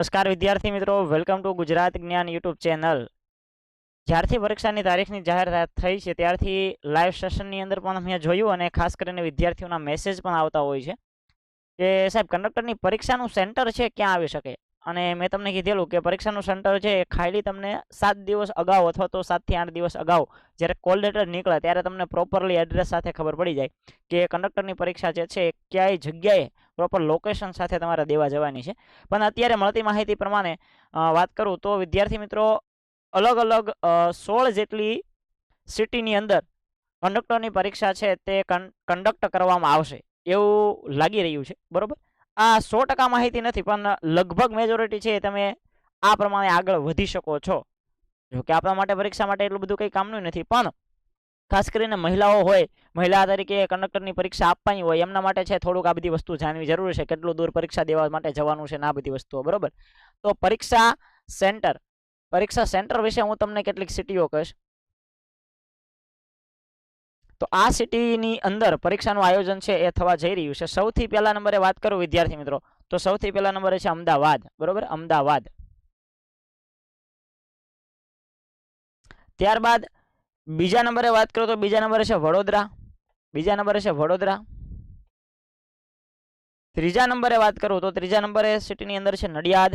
નમસ્કાર વિદ્યાર્થી મિત્રો વેલકમ ટુ ગુજરાત જ્ઞાન યુટ્યુબ ચેનલ જ્યારથી પરીક્ષાની તારીખની જાહેરાત થઈ છે, ત્યારથી લાઈવ સેશનની અંદર પણ અમે જોયું અને ખાસ કરીને વિદ્યાર્થીઓના મેસેજ પણ આવતા હોય છે કે સાહેબ કંડક્ટરની પરીક્ષાનું સેન્ટર છે, ક્યાં આવી શકે? અને મેં તમને કીધેલું કે પરીક્ષાનું સેન્ટર છે એ ખાલી તમને સાત દિવસ અગાઉ અથવા તો સાતથી આઠ દિવસ અગાઉ જ્યારે કોલ લેટર નીકળે ત્યારે તમને પ્રોપરલી એડ્રેસ સાથે ખબર પડી જાય કે કંડક્ટરની પરીક્ષા જે છે ક્યાંય જગ્યાએ પ્રોપર લોકેશન સાથે તમારે દેવા જવાની છે. પણ અત્યારે મળતી માહિતી પ્રમાણે વાત કરું તો વિદ્યાર્થી મિત્રો અલગ અલગ સોળ જેટલી સિટીની અંદર કંડક્ટરની પરીક્ષા છે તે કંડક્ટ કરવામાં આવશે એવું લાગી રહ્યું છે. બરોબર? આ સો ટકા માહિતી નથી, પણ લગભગ મેજોરિટી છે એ તમે આ પ્રમાણે આગળ વધી શકો છો. જોકે આપણા માટે પરીક્ષા માટે એટલું બધું કંઈ કામનું નથી, પણ ખાસ કરીને મહિલાઓ હોય, મહિલા તરીકે કંડક્ટરની પરીક્ષા આપવાની હોય, એમના માટે છે થોડુંક આ બધી વસ્તુ જાણવી જરૂરી છે, કેટલું દૂર પરીક્ષા દેવા માટે જવાનું છે ને આ બધી વસ્તુઓ, બરોબર? તો પરીક્ષા સેન્ટર પરીક્ષા સેન્ટર વિશે હું તમને કેટલીક સિટીઓ કહીશ. તો આ સિટીની અંદર પરીક્ષાનું આયોજન છે એ થવા જઈ રહ્યું છે. સૌથી પહેલા નંબરે વાત કરું વિદ્યાર્થી મિત્રો. તો સૌથી પહેલા નંબરે છે અમદાવાદ. બરોબર? અમદાવાદ. ત્યારબાદ બીજા નંબરે વાત કરું તો બીજા નંબરે છે વડોદરા. બીજા નંબરે છે વડોદરા. ત્રીજા નંબરે વાત કરું તો ત્રીજા નંબરે સિટીની અંદર છે નડિયાદ.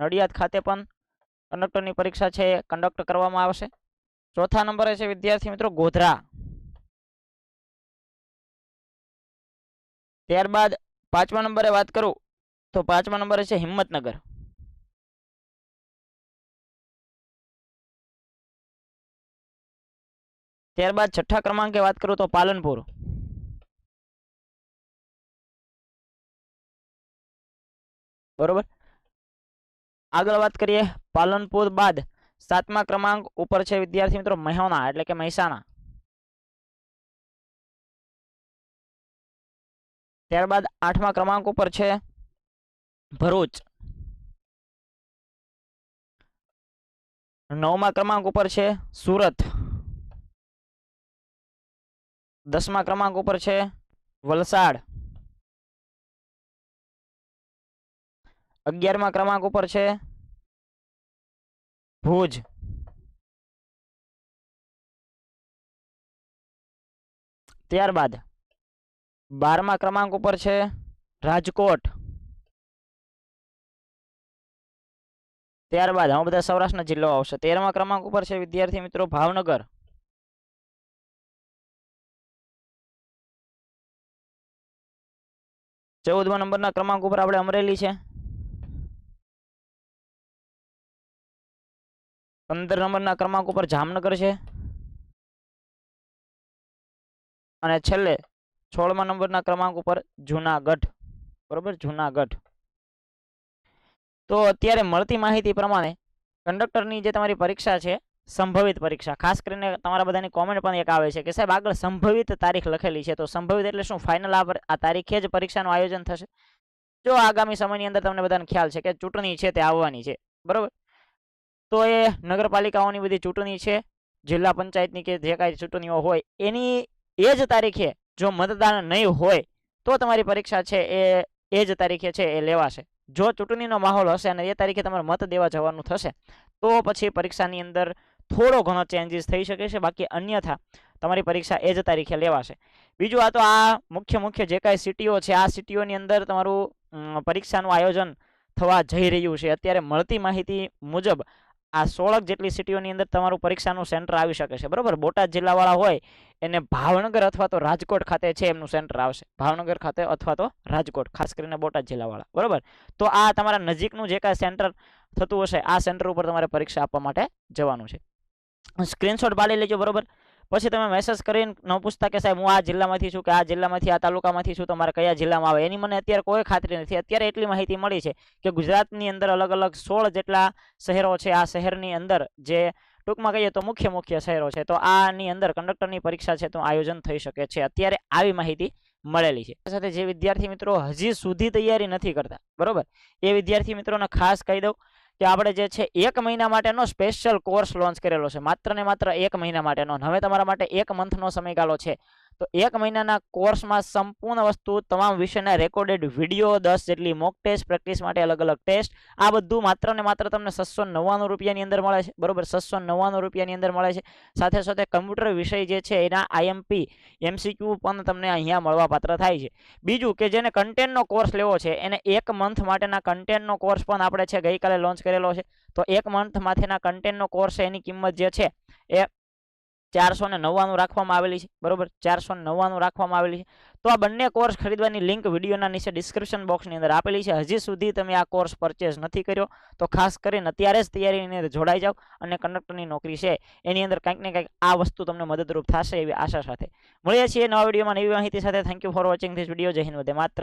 નડિયાદ ખાતે પણ કંડક્ટરની પરીક્ષા છે, કંડક્ટ કરવામાં આવશે. ચોથા નંબરે છે વિદ્યાર્થી મિત્રો ગોધરા. ત્યારબાદ પાંચમા નંબરે વાત કરું, તો પાંચમા નંબરે છે હિંમતનગર. ત્યારબાદ છઠ્ઠા ક્રમાંકે વાત કરું તો પાલનપુર. બરોબર? આગળ વાત કરીએ પાલનપુર બાદ સાતમા ક્રમાંક ઉપર છે વિદ્યાર્થી મિત્રો મહેસાણા એટલે કે મહેસાણા. ત્યારબાદ આઠમા ક્રમાંક ઉપર છે ભરૂચ. નવમા ક્રમાંક ઉપર છે સુરત. દસમા ક્રમાંક ઉપર છે વલસાડ. અગિયારમા ક્રમાંક ઉપર છે ભુજ. ત્યારબાદ બારમા ક્રમાંક ઉપર છે રાજકોટ. ત્યારબાદ આમાં બધા સૌરાષ્ટ્રના જિલ્લાઓ આવશે. તેરમા ક્રમાંક ઉપર છે વિદ્યાર્થી મિત્રો ભાવનગર. ચૌદમા નંબરના ક્રમાંક ઉપર આપણે અમરેલી છે. પંદર નંબરના ક્રમાંક ઉપર જામનગર છે. અને છેલ્લે સોળમા નંબરના ક્રમાંક ઉપર જુનાગઢ. બરોબર? જુનાગઢ. તો અત્યારે મળતી માહિતી પ્રમાણે કંડક્ટરની જે તમારી પરીક્ષા છે, સંભવિત પરીક્ષા, ખાસ કરીને તમારા બધાની કોમેન્ટ પણ એક આવે છે કે સાહેબ આગળ સંભવિત તારીખ લખેલી છે, તો સંભવિત એટલે શું? ફાઇનલ આ આ તારીખે જ પરીક્ષાનું આયોજન થશે? જો આગામી સમયની અંદર તમને બધાને ખ્યાલ છે કે ચૂંટણી છે તે આવવાની છે, બરોબર? તો એ નગરપાલિકાઓની બધી ચૂંટણી છે, જિલ્લા પંચાયતની કે જે કાંઈ ચૂંટણીઓ હોય, એની એ જ તારીખે જો મતદાન નહીં હોય, તો તમારી પરીક્ષા છે એ એ જ તારીખે છે એ લેવાશે. જો ચૂંટણીનો માહોલ હશે અને એ તારીખે તમારે મત દેવા જવાનું થશે, તો પછી પરીક્ષાની અંદર થોડો ઘણો ચેન્જીસ થઈ શકે છે. બાકી અન્યથા, તમારી પરીક્ષા એ જ તારીખે લેવાશે. બીજું આ તો આ મુખ્ય મુખ્ય જે કાંઈ સિટીઓ છે, આ સિટીઓની અંદર તમારું પરીક્ષાનું આયોજન થવા જઈ રહ્યું છે. અત્યારે મળતી માહિતી મુજબ આ સોળક જેટલી સિટીઓની અંદર તમારું પરીક્ષાનું સેન્ટર આવી શકે છે, બરાબર? બોટાદ જિલ્લાવાળા હોય, એને ભાવનગર અથવા તો રાજકોટ ખાતે છે એમનું સેન્ટર આવશે. ભાવનગર ખાતે અથવા તો રાજકોટ, ખાસ કરીને બોટાદ જિલ્લાવાળા, બરાબર? તો આ તમારા નજીકનું જે કાંઈ સેન્ટર થતું હશે, આ સેન્ટર ઉપર તમારે પરીક્ષા આપવા માટે જવાનું છે. સ્ક્રીનશોટ પાડી લેજો, બરોબર? પછી તમે મેસેજ કરીને ન પૂછતા કે સાહેબ હું આ જિલ્લામાંથી છું કે આ જિલ્લામાંથી, આ તાલુકામાંથી છું તમારે કયા જિલ્લામાં આવે? એની મને અત્યારે કોઈ ખાતરી નથી. અત્યારે એટલી માહિતી મળી છે કે ગુજરાતની અંદર અલગ અલગ સોળ જેટલા શહેરો છે, આ શહેરની અંદર જે ટૂંકમાં કહીએ તો મુખ્ય મુખ્ય શહેરો છે, તો આની અંદર કંડક્ટરની પરીક્ષા છે, તો આયોજન થઈ શકે છે. અત્યારે આવી માહિતી મળેલી છે. સાથે જે વિદ્યાર્થી મિત્રો હજી સુધી તૈયારી નથી કરતા, બરોબર? એ વિદ્યાર્થી મિત્રોને ખાસ કહી દઉં કે આપણે જે છે એક મહિના માટેનો સ્પેશિયલ કોર્સ લોન્ચ કરેલો છે. માત્ર ને માત્ર એક મહિના માટેનો. હવે તમારા માટે એક મંથનો સમયગાળો છે. તો એક મહિનાના કોર્સમાં સંપૂર્ણ વસ્તુ તમામ વિષયના રેકોર્ડેડ વીડિયો દસ જેટલી મોક ટેસ્ટ પ્રેક્ટિસ માટે અલગ અલગ ટેસ્ટ આ બધું માત્ર ને માત્ર તમને છસો નવ્વાણું રૂપિયાની અંદર મળે છે. બરોબર? છસો નવ્વાણું રૂપિયાની અંદર મળે છે. સાથે સાથે કમ્પ્યુટર વિષય જે છે એના આઈએમપી એમસીક્યુ પણ તમને અહીંયા મળવા પાત્ર થાય છે. બીજું કે જેને કન્ટેન્ટનો કોર્સ લેવો છે, એને એક મંથ માટેના કન્ટેન્ટનો કોર્સ પણ આપણે છે ગઈકાલે લોન્ચ કરેલો છે. તો એક મંથ માટેના કન્ટેન્ટનો કોર્સ એની કિંમત જે છે એ ચારસો ને નવ્વાણું રાખવામાં આવેલી છે. બરોબર? ચારસો નવ્વાણું રાખવામાં આવેલી છે. તો આ બંને કોર્સ ખરીદવાની લિંક વિડીયોના નીચે ડિસ્ક્રિપ્શન બોક્સની અંદર આપેલી છે. હજી સુધી તમે આ કોર્સ પરચેસ નથી કર્યો, તો ખાસ કરીને અત્યારે જ તૈયારીની અંદર જોડાઈ જાઓ અને કંડક્ટરની નોકરી છે. એની અંદર કંઈક ને કંઈક આ વસ્તુ તમને મદદરૂપ થશે એવી આશા સાથે. મળીએ છીએ નવા વિડીયોમાં નવી માહિતી સાથે. Thank you for watching this video જય હિન્દ. વંદે માત્ર